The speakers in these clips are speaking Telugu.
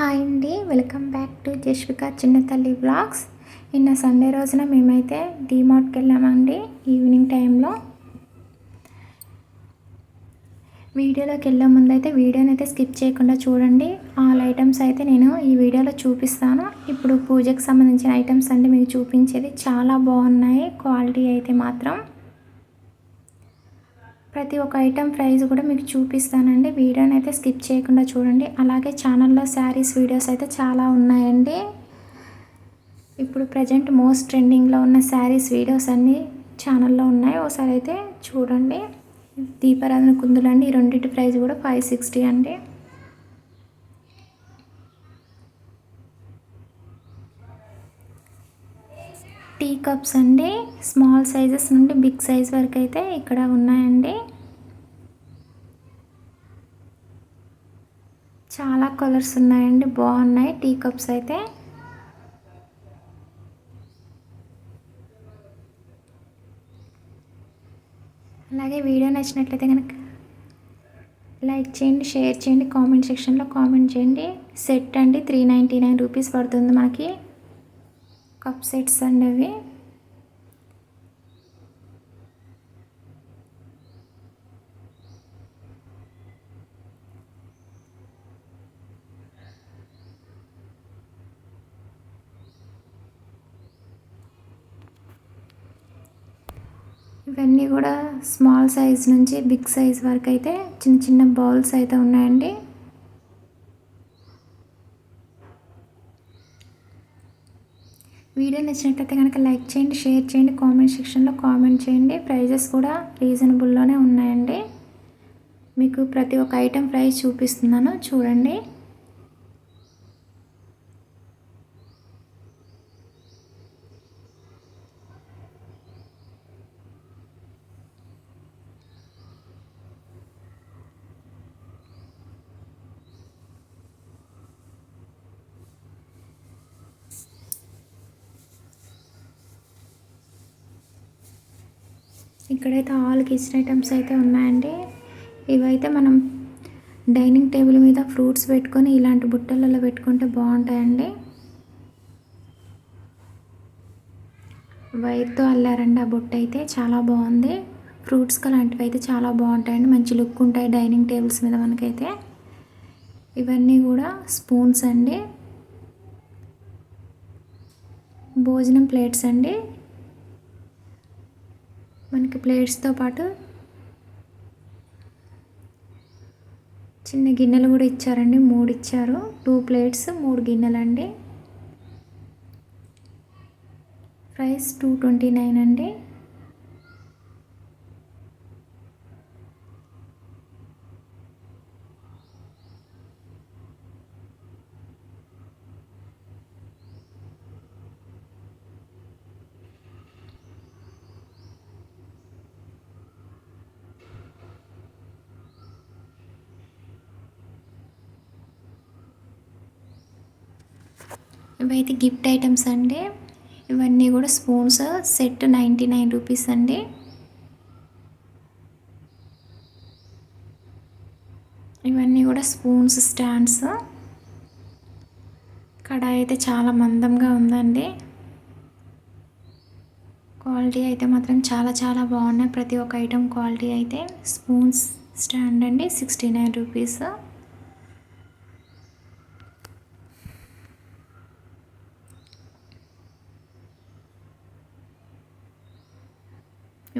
హాయ్ అండి. వెల్కమ్ బ్యాక్ టు జస్విక చిన్నతల్లి బ్లాగ్స్ నిన్న సండే రోజున మేమైతే డీమార్ట్కి వెళ్ళామండి ఈవినింగ్ టైంలో. వీడియోలోకి వెళ్ళే ముందు అయితే వీడియోని అయితే స్కిప్ చేయకుండా చూడండి. ఆల్ ఐటమ్స్ అయితే నేను ఈ వీడియోలో చూపిస్తాను. ఇప్పుడు పూజకు సంబంధించిన ఐటమ్స్ అంటే మీకు చూపించేది చాలా బాగున్నాయి. క్వాలిటీ అయితే మాత్రం ప్రతి ఒక్క ఐటెం ప్రైస్ కూడా మీకు చూపిస్తానండి. వీడియోని అయితే స్కిప్ చేయకుండా చూడండి. అలాగే ఛానల్లో శారీస్ వీడియోస్ అయితే చాలా ఉన్నాయండి. ఇప్పుడు ప్రజెంట్ మోస్ట్ ట్రెండింగ్లో ఉన్న శారీస్ వీడియోస్ అన్నీ ఛానల్లో ఉన్నాయి. ఒకసారి అయితే చూడండి. దీపారాధన కుందులండి ఈ రెండింటి ప్రైస్ కూడా ఫైవ్ సిక్స్టీ అండి. టీ కప్స్ అండి స్మాల్ సైజెస్ నుండి బిగ్ సైజ్ వరకు అయితే ఇక్కడ ఉన్నాయండి. చాలా కలర్స్ ఉన్నాయండి బాగున్నాయి టీ కప్స్ అయితే. అలాగే వీడియో నచ్చినట్లయితే కనుక లైక్ చేయండి షేర్ చేయండి కామెంట్ సెక్షన్లో కామెంట్ చేయండి. సెట్ అండి త్రీ నైంటీ నైన్ రూపీస్ పడుతుంది మనకి. కప్ సెట్స్ అండి అవి ఇవన్నీ కూడా స్మాల్ సైజ్ నుంచి బిగ్ సైజ్ వరకు అయితే చిన్న చిన్న బౌల్స్ అయితే ఉన్నాయండి. వీడియో నచ్చినట్లయితే కనుక లైక్ చేయండి షేర్ చేయండి కామెంట్ సెక్షన్లో కామెంట్ చేయండి. ప్రైజెస్ కూడా రీజనబుల్లోనే ఉన్నాయండి. మీకు ప్రతి ఒక్క ఐటెం ప్రైస్ చూపిస్తున్నాను. చూడండి. ఇక్కడైతే ఆల్ కిచెన్ ఐటమ్స్ అయితే ఉన్నాయండి. ఇవైతే మనం డైనింగ్ టేబుల్ మీద ఫ్రూట్స్ పెట్టుకొని ఇలాంటి బుట్టలలో పెట్టుకుంటే బాగుంటాయండి. వైర్తో అల్లారండి ఆ బుట్ట అయితే చాలా బాగుంది. ఫ్రూట్స్ అలాంటివి అయితే చాలా బాగుంటాయండి. మంచి లుక్ ఉంటాయి డైనింగ్ టేబుల్స్ మీద మనకైతే. ఇవన్నీ కూడా స్పూన్స్ అండి. భోజనం ప్లేట్స్ అండి. మనకి ప్లేట్స్తో పాటు చిన్న గిన్నెలు కూడా ఇచ్చారండి. మూడు ఇచ్చారు. టూ ప్లేట్స్ మూడు గిన్నెలు అండి ప్రైస్ టూ ట్వంటీ నైన్ అండి. ఇవైతే గిఫ్ట్ ఐటమ్స్ అండి. ఇవన్నీ కూడా spoons set ninety nine rupees అండి. ఇవన్నీ కూడా స్పూన్స్ స్టాండ్స్. కడాయి అయితే చాలా మందంగా ఉందండి. క్వాలిటీ అయితే మాత్రం చాలా చాలా బాగున్నాయి. ప్రతి ఒక్క ఐటెం క్వాలిటీ అయితే స్పూన్స్ స్టాండ్ అండి. Sixty nine rupees.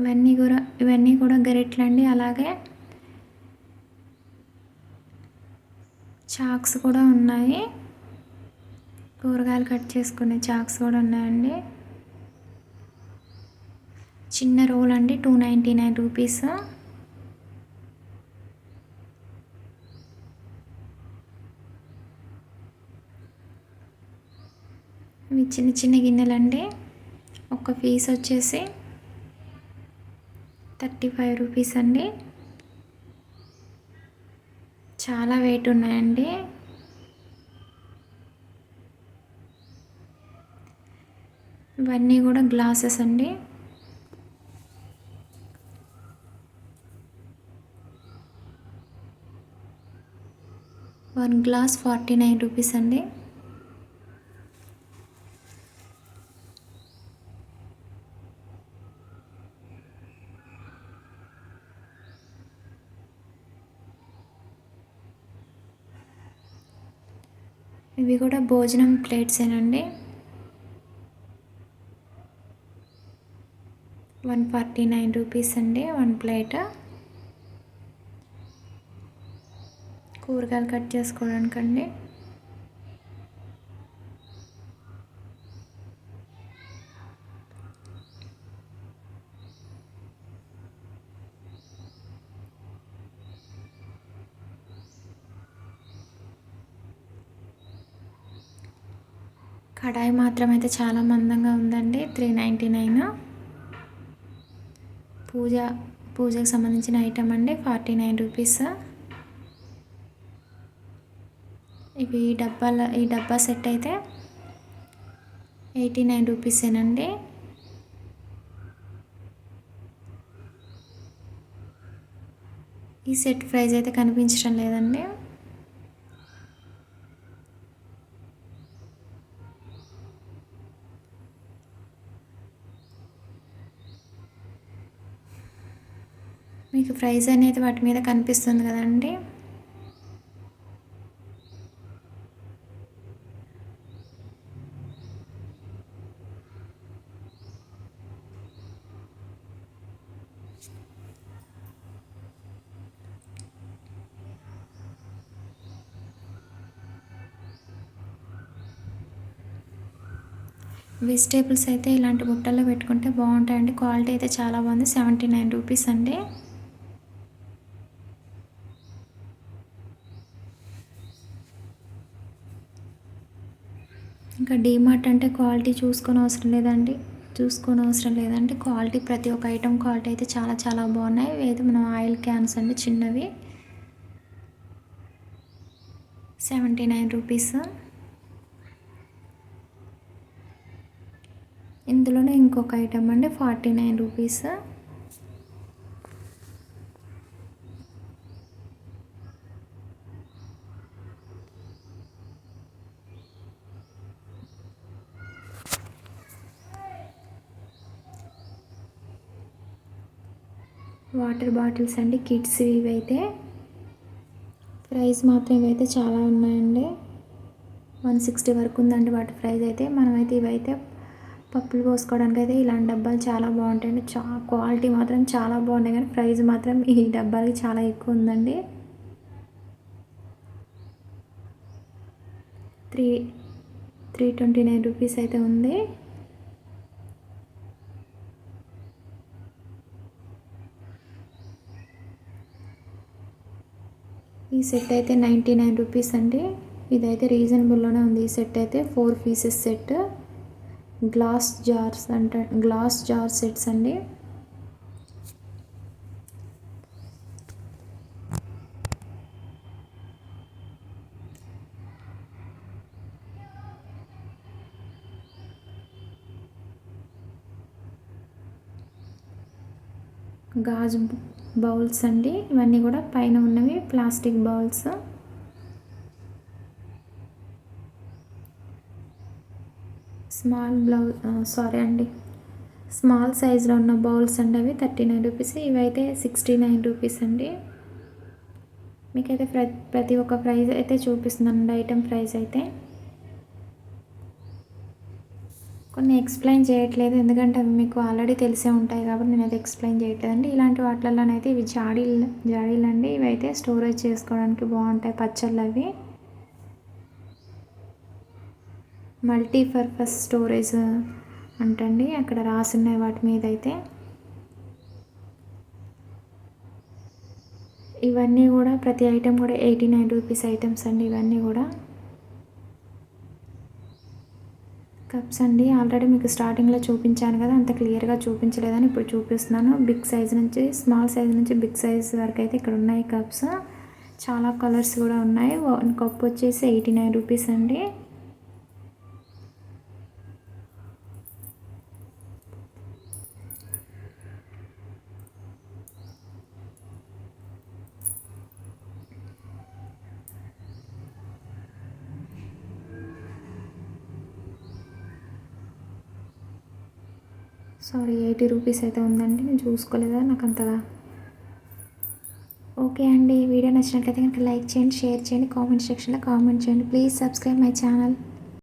ఇవన్నీ కూడా ఇవన్నీ కూడా గరిట్లండి. అలాగే చాక్స్ కూడా ఉన్నాయి. కూరగాయలు కట్ చేసుకునే చాక్స్ కూడా ఉన్నాయండి. చిన్న రోల్ అండి టూ నైంటీ నైన్ రూపీస్. ఇవి చిన్న చిన్న గిన్నెలండి. ఒక పీస్ వచ్చేసి థర్టీ ఫైవ్ రూపీస్ అండి. చాలా వెయిట్ ఉన్నాయండి. ఇవన్నీ కూడా గ్లాసెస్ అండి. One glass forty nine rupees అండి. ఇవి కూడా భోజనం ప్లేట్సేనండి. వన్ ఫార్టీ నైన్ రూపీస్ అండి వన్ ప్లేట్. కూరగాయలు కట్ చేసుకోవడానికండి. కడాయి మాత్రం అయితే చాలా మందంగా ఉందండి. Three ninety nine. పూజ పూజకు సంబంధించిన ఐటమ్ అండి. Forty nine rupees. ఇవి డబ్బాల ఈ డబ్బా సెట్ అయితే ఎయిటీ నైన్ రూపీసేనండి. ఈ సెట్ ప్రైస్ అయితే కనిపించడం లేదండి మీకు ప్రైస్ అనేది వాటి మీద కనిపిస్తుంది కదండి. వెజిటేబుల్స్ అయితే ఇలాంటి బుట్టల్లో పెట్టుకుంటే బాగుంటాయండి. క్వాలిటీ అయితే చాలా బాగుంది. సెవెంటీ నైన్ రూపీస్ అండి. ఇంకా డీమార్ట్ అంటే క్వాలిటీ చూసుకొని అవసరం లేదండి. చూసుకొని అవసరం లేదండి. క్వాలిటీ ప్రతి ఒక్క ఐటెం క్వాలిటీ అయితే చాలా చాలా బాగున్నాయి. అయితే మనం ఆయిల్ క్యాన్స్ అండి చిన్నవి. సెవెంటీ నైన్ రూపీస్ ఇందులోనే ఇంకొక ఐటమ్ అండి forty nine rupees water bottles అండి కిడ్స్ ఇవైతే. ప్రైస్ మాత్రం ఇవైతే చాలా ఉన్నాయండి. వన్ సిక్స్టీ వరకు ఉందండి వాటి ప్రైస్ అయితే. మనమైతే ఇవైతే పప్పులు పోసుకోవడానికి అయితే ఇలాంటి డబ్బాలు చాలా బాగుంటాయండి. చా క్వాలిటీ మాత్రం చాలా బాగున్నాయి కానీ ప్రైస్ మాత్రం ఈ డబ్బాలకి చాలా ఎక్కువ ఉందండి. Three three twenty nine rupees అయితే ఉంది. ఈ సెట్ అయితే నైంటీ నైన్ రూపీస్ అండి. ఇదైతే రీజనబుల్లోనే ఉంది. ఈ సెట్ అయితే four pieces set glass jars అంటే గ్లాస్ జార్ సెట్స్ అండి. గాజు బౌల్స్ అండి. ఇవన్నీ కూడా పైన ఉన్నవి plastic bowls. Small bowls sorry అండి. స్మాల్ సైజులో ఉన్న బౌల్స్ అండి అవి థర్టీ నైన్ రూపీస్. ఇవైతే సిక్స్టీ నైన్ రూపీస్ అండి. మీకైతే ప్ర ప్రతి ఒక్క ప్రైజ్ అయితే చూపిస్తుందండి ఐటెం ప్రైస్ అయితే. కొన్ని ఎక్స్ప్లెయిన్ చేయట్లేదు. ఎందుకంటే అవి మీకు ఆల్రెడీ తెలిసే ఉంటాయి కాబట్టి నేను అయితే ఎక్స్ప్లెయిన్ చేయట్లేదండి. ఇలాంటి వాటిల్లోనైతే ఇవి జాడీలు జాడీలు అండి ఇవి అయితే స్టోరేజ్ చేసుకోవడానికి బాగుంటాయి పచ్చళ్ళు అవి. మల్టీ పర్పస్ స్టోరేజ్ అంటండి. అక్కడ రాసున్నాయి వాటి మీద అయితే ఇవన్నీ కూడా ప్రతి ఐటెం కూడా ఎయిటీ నైన్ రూపీస్ ఐటమ్స్ అండి. ఇవన్నీ కూడా. కప్స్ అండి. ఆల్రెడీ మీకు స్టార్టింగ్లో చూపించాను కదా అంత క్లియర్గా చూపించలేదని ఇప్పుడు చూపిస్తున్నాను. బిగ్ సైజ్ నుంచి స్మాల్ సైజ్ నుంచి బిగ్ సైజ్ వరకు అయితే ఇక్కడ ఉన్నాయి కప్స్ చాలా కలర్స్ కూడా ఉన్నాయి. కప్ వచ్చేసి ఎయిటీ నైన్ రూపీస్ అండి. సారీ ఎయిటీ రూపీస్ అయితే ఉందండి నేను చూసుకోలేదా? నాకు అంతగా. ఓకే అండి వీడియో నచ్చినట్లయితే కనుక లైక్ చేయండి షేర్ చేయండి కామెంట్ సెక్షన్లో కామెంట్ చేయండి. Please subscribe my channel.